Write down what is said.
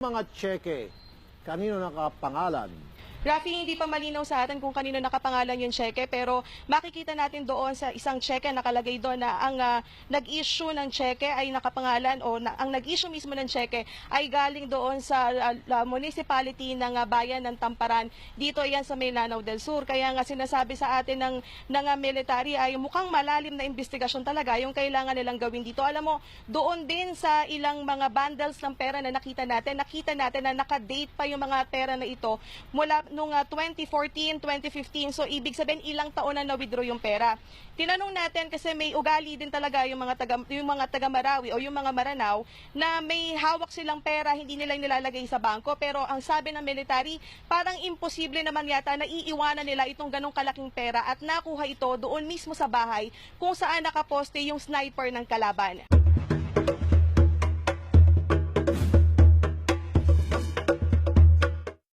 Mga cheque, kanino nakapangalan? Rafi, hindi pa malinaw sa atin kung kanino nakapangalan yung cheque pero makikita natin doon sa isang cheque nakalagay doon na ang ah, nag-issue ng cheque ay nakapangalan o na, ang nag-issue mismo ng cheque ay galing doon sa ah, la- municipality ng ah, bayan ng Tamparan. Dito yan sa Melanao del Sur. Kaya nga sinasabi sa atin ng, ng ah, military ay mukhang malalim na investigasyon talaga yung kailangan nilang gawin dito. Alam mo, doon din sa ilang mga bundles ng pera na nakita natin, nakita natin na nakadate pa yung mga pera na ito mula nung ah, 2014, 2015. So ibig sabihin ilang taon na na-withdraw yung pera. Tinanong natin kasi may ugali din talaga yung mga taga yung mga taga Marawi o yung mga Maranao na may hawak silang pera, hindi nila nilalagay sa bangko pero ang sabi ng military, parang imposible naman yata na iiwanan nila itong ganong kalaking pera at nakuha ito doon mismo sa bahay kung saan nakaposte yung sniper ng kalaban.